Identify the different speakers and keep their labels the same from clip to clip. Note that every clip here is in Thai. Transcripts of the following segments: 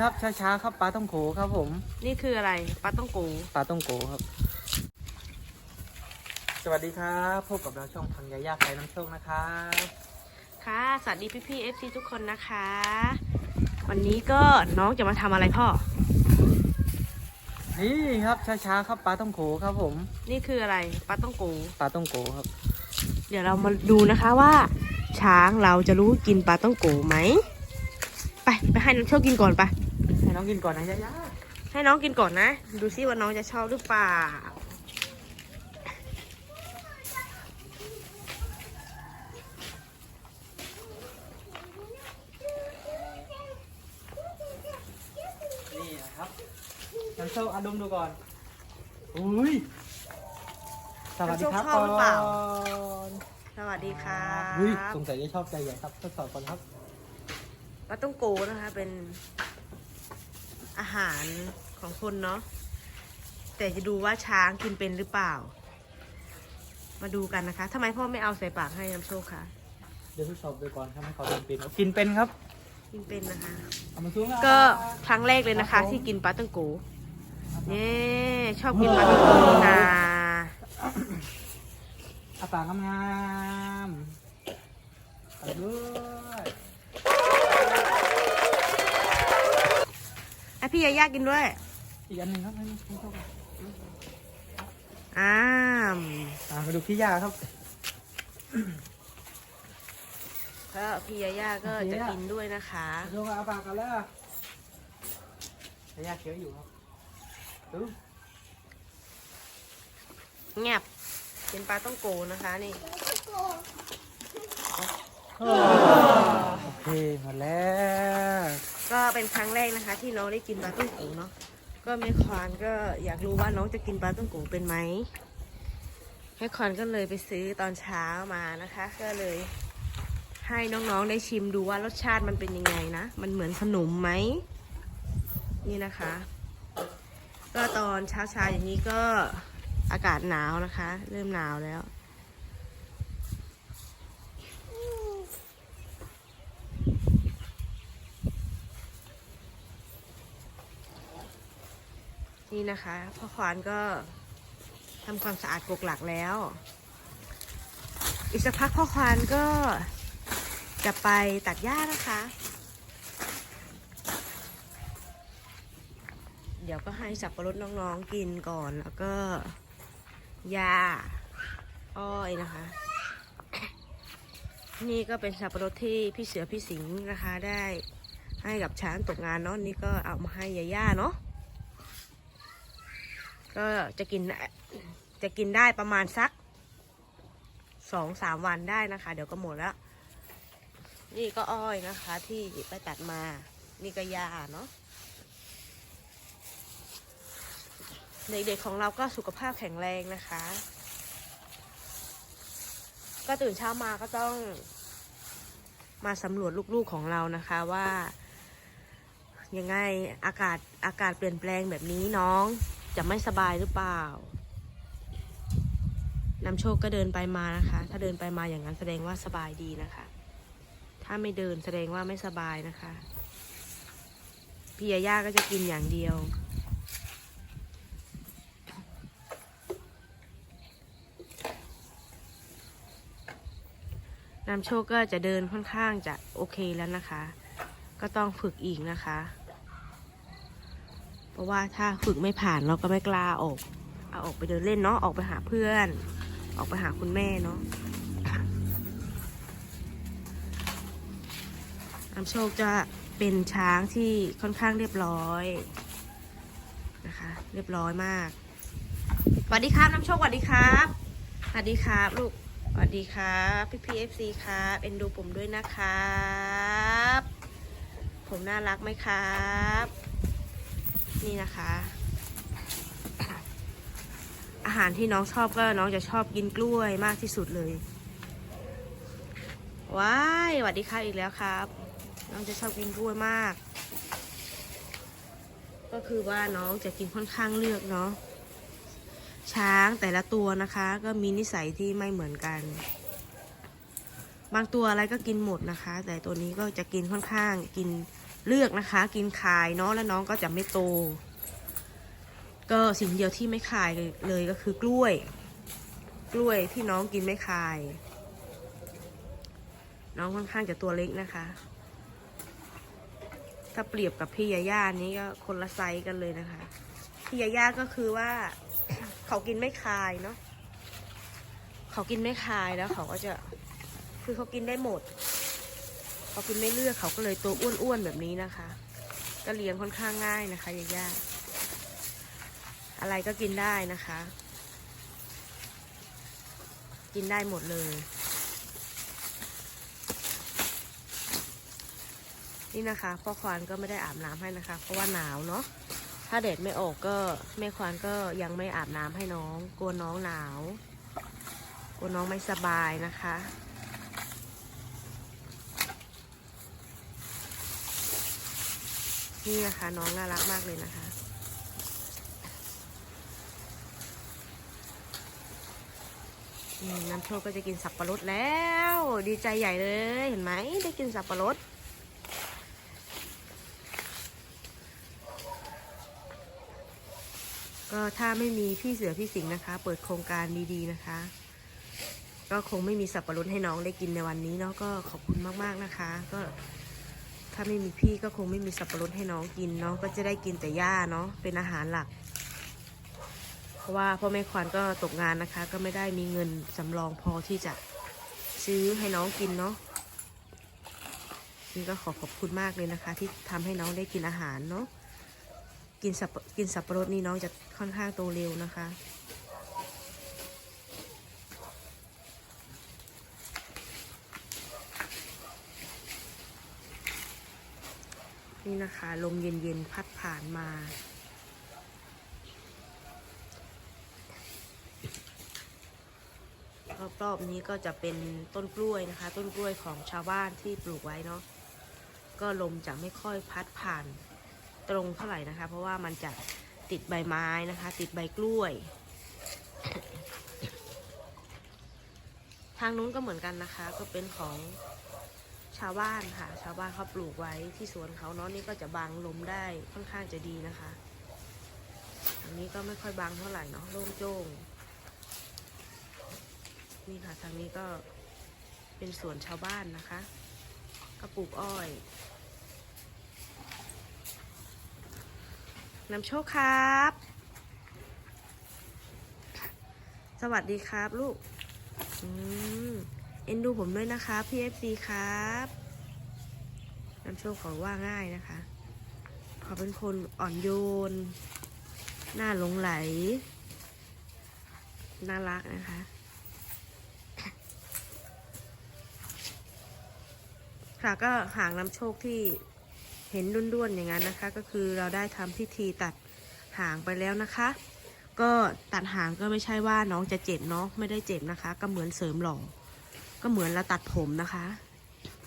Speaker 1: ครับช้าๆครับปลาต้องโขครับผม
Speaker 2: นี่คืออะไรปลาต้องโก
Speaker 1: ปลาต้องโขครับ สวัสดีครับพบกับเราช่องทางยาย่าไข่น้ำโชคนะครับ
Speaker 2: ค่ะสวัสดีพี่พี่เอฟซีทุกคนนะคะ วันนี้ก็น้องจะมาทำอะไรพ่อ
Speaker 1: นี่ครับช้าๆครับปลาต้องโขครับผม
Speaker 2: นี่คืออะไรปลาต้องโก
Speaker 1: ปลาต้องโขครับ
Speaker 2: เดี๋ยวเรามาดูนะคะว่า ช้างเราจะรู้กินปลาต้องโกไหม ไปไปให้น้องโชคกินก่อนไป
Speaker 1: ให้น้องกินก่อนนะยาย่า
Speaker 2: ให้น้องกินก่อนนะ ดูซิว่าน้องจะชอบหรือเปล่า
Speaker 1: นี่นะครับน้ำโชคเอาดมดูก่อน อุ้ย สวัสดีครับ
Speaker 2: น้ำโชคชอบหรือเปล่า
Speaker 1: ก่อน
Speaker 2: สวัสดีค่ะ
Speaker 1: อุ้ยสงสัยจะชอบใจใหญ่ครับทดสอบก่อนครับ
Speaker 2: ปลาต้องโกนะคะ เป็นอาหารของคนเนาะแต่จะดูว่าช้างกินเป็นหรือเปล่า มาดูกันนะคะทำไมพ่อไม่เอาใส่ปากให้น้ำโชคคะ
Speaker 1: เดี๋ยวทดสอบดูก่อนครับให้เขาดมเป็นกินเป็นครับ
Speaker 2: กินเป็นนะคะ
Speaker 1: เอามาซุ้งนะ
Speaker 2: ก็ครั้งแรกเลยนะคะ ที่กินปลาต้องโกเนี่ยชอบกินปลาต้องโกนี่นา
Speaker 1: อาปากงามๆเอาด้วย
Speaker 2: พี่ยาย่ากินด้วย
Speaker 1: อีกอันหนึ่งครับให้น้องโชคก่อน
Speaker 2: อ้าม
Speaker 1: อ่ามาดูพี่ยาครับ
Speaker 2: ก็พี่ยาย่าก็จะกินด้วยนะคะ
Speaker 1: โชคเอาปากกันแล้วพี่ยาเคี้ยวอยู่ครับดู
Speaker 2: เงียบเป็นปลาต้องโกนะคะนี่
Speaker 1: โอเคหมดแล้ว
Speaker 2: ก็เป็นครั้งแรกนะคะ ที่น้องได้กินปลาต้งโกเนาะก็แม่ควานก็อยากรู้ว่าน้องจะกินปลาต้งโกเป็นไหมแม่ควานก็เลยไปซื้อตอนเช้ามานะคะ ก็เลย ให้น้องๆได้ชิมดูว่ารสชาติมันเป็นยังไงนะมันเหมือนขนมไหมนี่นะคะ ก็ตอนเช้าๆอย่างนี้ก็อากาศหนาวนะคะ เริ่มหนาวแล้ว นี่นะคะพ่อควานก็ทำความสะอาดกกหลักแล้ว อีกสักพักพ่อควานก็จะไปตัดหญ้านะคะ เดี๋ยวก็ให้สับปะรดน้องๆกินก่อนแล้วก็หญ้าอ้อยนะคะ นี่ก็เป็นสับปะรดที่พี่เสือพี่สิงห์นะคะได้ให้กับช้างตกงานเนาะนี่ก็เอามาให้ยาย่าเนาะ ก็จะกินจะกินได้ประมาณสักสองสามวันได้นะคะ เดี๋ยวก็หมดแล้ว นี่ก็อ้อยนะคะ ที่ไปตัดมา นี่ก็ยาเนาะเด็กๆของเราก็สุขภาพแข็งแรงนะคะ ก็ตื่นเช้ามาก็ต้อง มาสำรวจลูกๆของเรานะคะว่ายังไงอากาศอากาศเปลี่ยนแปลงแบบนี้น้อง จะไม่สบายหรือเปล่านำโชคก็เดินไปมานะคะ ถ้าเดินไปมาอย่างนั้นแสดงว่าสบายดีนะคะ ถ้าไม่เดินแสดงว่าไม่สบายนะคะ พี่ยาย่าก็จะกินอย่างเดียว นำโชคก็จะเดินค่อนข้างจะโอเคแล้วนะคะ ก็ต้องฝึกอีกนะคะ ราะว่าถ้าฝึกไม่ผ่านเราก็ไม่กล้าออก เอาออกไปเดินเล่นเนาะออกไปหาเพื่อน ออกไปหาคุณแม่เนาะน้ำโชคจะเป็นช้างที่ค่อนข้างเรียบร้อยนะคะ เรียบร้อยมากสวัสดีครับน้ำโชคสวัสดีครับสวัสดีครับลูกสวัสดีครับพี่พีเอฟซีครับเอ็นดูผมด้วยนะครับ ผมน่ารักไหมครับ นี่นะคะ อาหารที่น้องชอบก็น้องจะชอบกินกล้วยมากที่สุดเลย ว้ายสวัสดีครับอีกแล้วครับ น้องจะชอบกินกล้วยมาก ก็คือว่าน้องจะกินค่อนข้างเลือกเนาะ ช้างแต่ละตัวนะคะ ก็มีนิสัยที่ไม่เหมือนกัน บางตัวอะไรก็กินหมดนะคะ แต่ตัวนี้ก็จะกินค่อนข้างกิน เลือกนะคะ กินคายเนาะแล้วน้องก็จะไม่โต ก็สิ่งเดียวที่ไม่คายเลยก็คือกล้วย กล้วยที่น้องกินไม่คาย น้องค่อนข้างจะตัวเล็กนะคะ ถ้าเปรียบกับพี่ยาย่านี้ก็คนละไซส์กันเลยนะคะ พี่ยาย่าก็คือว่าเขากินไม่คายเนาะเขากินไม่คายแล้วเขาก็จะคือเขากินได้หมด ขากินไม่เลือกเขาก็เลยตัวอ้วนๆแบบนี้นะคะ ก็เลี้ยงค่อนข้างง่ายนะคะยายาอะไรก็กินได้นะคะ กินได้หมดเลย นี่นะคะพ่อควานก็ไม่ได้อาบน้ำให้นะคะ เพราะว่าหนาวเนาะถ้าแดดไม่ออกก็แม่ควานก็ยังไม่อาบน้ำให้น้อง กลัวน้องหนาว กลัวน้องไม่สบายนะคะ นี่นะคะน้องน่ารักมากเลยนะคะ น้ำโชคก็จะกินสับปะรดแล้ว ดีใจใหญ่เลยเห็นไหมได้กินสับปะรดก็ถ้าไม่มีพี่เสือพี่สิงห์นะคะ เปิดโครงการดีๆนะคะ ก็คงไม่มีสับปะรดให้น้องได้กินในวันนี้เนาะก็ขอบคุณมากๆนะคะ ก็ ถ้าไม่มีพี่ก็คงไม่มีสับปะรดให้น้องกินน้องก็จะได้กินแต่หญ้าเนาะ เป็นอาหารหลัก เพราะว่าพ่อแม่ควานก็ตกงานนะคะ ก็ไม่ได้มีเงินสำรองพอที่จะซื้อให้น้องกินเนาะ นี่ก็ขอขอบคุณมากเลยนะคะ ที่ทำให้น้องได้กินอาหารเนาะ กินสับกินสับปะรดนี่น้องจะค่อนข้างโตเร็วนะคะ นี่นะคะ ลมเย็นๆ พัดผ่านมา รอบๆนี้ก็จะเป็นต้นกล้วยนะคะ ต้นกล้วยของชาวบ้านที่ปลูกไว้เนาะก็ลมจะไม่ค่อยพัดผ่านตรงเท่าไหร่นะคะ เพราะว่ามันจะติดใบไม้นะคะ ติดใบกล้วย ทางนู้นก็เหมือนกันนะคะ ก็เป็นของ ชาวบ้านค่ะ ชาวบ้านเขาปลูกไว้ที่สวนเขาเนาะนี่ก็จะบังลมได้ค่อนข้างจะดีนะคะทางนี้ก็ไม่ค่อยบังเท่าไหร่เนาะโล่งโจ้งนี่ค่ะทางนี้ก็เป็นสวนชาวบ้านนะคะก็ปลูกอ้อยนำโชคครับ สวัสดีครับลูก อืม เอ็นดูผมด้วยนะคะพี่เอฟซีครับน้ำโชคขาว่าง่ายนะคะเขาเป็นคนอ่อนโยน น่าหลงไหล น่ารักนะคะ ค่ะก็หางน้ำโชคที่เห็นด้วนๆอย่างนั้นนะคะ ก็คือเราได้ทำพิธีตัดหางไปแล้วนะคะ ก็ตัดหางก็ไม่ใช่ว่าน้องจะเจ็บเนาะไม่ได้เจ็บนะคะ ก็เหมือนเสริมหล่อ ก็เหมือนเราตัดผมนะคะ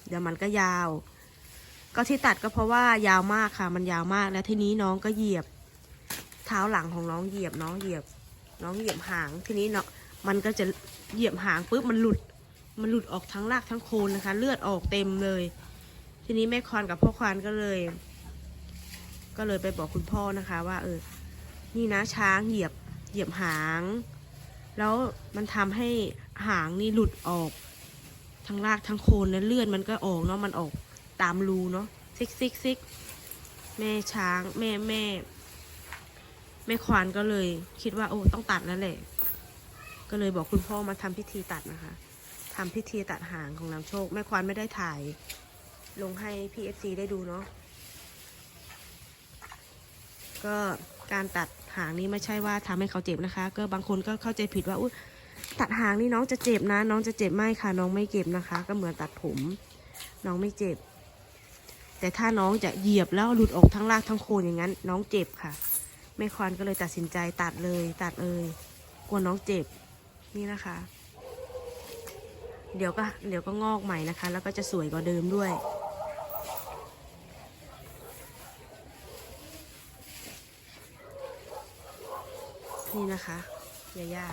Speaker 2: เดี๋ยวมันก็ยาว ก็ที่ตัดก็เพราะว่ายาวมากค่ะ มันยาวมากแล้วทีนี้น้องก็เหยียบ เท้าหลังของน้องเหยียบน้องเหยียบ น้องเหยียบหางทีนี้เนาะมันก็จะเหยียบหางปุ๊บมันหลุด มันหลุดออกทั้งรากทั้งโคนนะคะ เลือดออกเต็มเลย ทีนี้แม่ควานกับพ่อควานก็เลย ก็เลยไปบอกคุณพ่อนะคะ ว่า เออ นี่นะช้างเหยียบเหยียบหาง แล้วมันทำให้หางนี่หลุดออก ทั้งรากทั้งโคนแล้วเลือดมันก็ออกเนาะมันออกตามรูเนาะซิกซิกซิกแม่ช้างแม่แม่ แม่ควานก็เลย คิดว่าโอ้ต้องตัดแล้วแหละ ก็เลยบอกคุณพ่อมาทำพิธีตัดนะคะทำพิธีตัดหางของน้ำโชค แม่ควานไม่ได้ถ่าย ลงให้ PFC ได้ดูเนาะก็การตัดหางนี้ไม่ใช่ว่าทำให้เขาเจ็บนะคะ ก็บางคนก็เข้าใจผิดว่าอุย ตัดหางนี่น้องจะเจ็บนะ น้องจะเจ็บไหมค่ะน้องไม่เจ็บนะคะ ก็เหมือนตัดผม น้องไม่เจ็บ แต่ถ้าน้องจะเหยียบแล้วหลุดออกทั้งรากทั้งโคนอย่างนั้น น้องเจ็บค่ะแม่ควานก็เลยตัดสินใจตัดเลย ตัดเลยกลัวน้องเจ็บนี่นะคะ เดี๋ยวก็เดี๋ยวก็งอกใหม่นะคะ แล้วก็จะสวยกว่าเดิมด้วยนี่นะคะยาย่า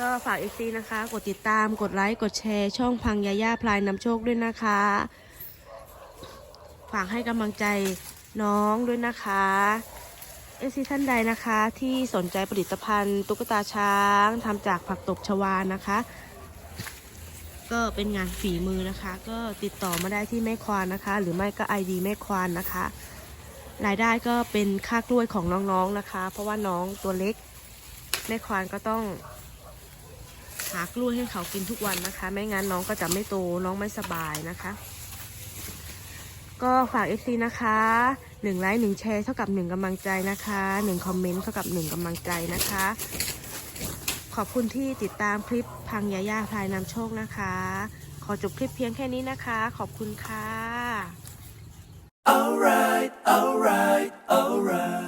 Speaker 2: ก็ฝากอีกทีนะคะ กดติดตามกดไลค์กดแชร์ ช่องพังยาย่าพลายนำโชคด้วยนะคะ ฝากให้กำลังใจน้องด้วยนะคะเอซีท่านใดนะคะที่สนใจผลิตภัณฑ์ตุ๊กตาช้างทำจากผักตบชวานะคะ ก็เป็นงานฝีมือนะคะ ก็ติดต่อมาได้ที่แม่ควานนะคะ หรือไม่ก็ ID แม่ควานนะคะ รายได้ก็เป็นค่ากล้วยของน้องๆนะคะ เพราะว่าน้องตัวเล็กแม่ควานก็ต้อง หากล้วยให้เขากินทุกวันนะคะ ไม่งั้นน้องก็จะไม่โตน้องไม่สบายนะคะ ก็ฝากเอฟซีนะคะหนึ่งไลค์หนึ่งแชร์เท่ากับหนึ่งกำลังใจนะคะหนึ่งคอมเมนต์เท่ากับหนึ่งกำลังใจนะคะ ขอบคุณที่ติดตามคลิปพังยาย่าพายนำโชคนะคะ ขอจบคลิปเพียงแค่นี้นะคะ ขอบคุณค่ะ alright alright alright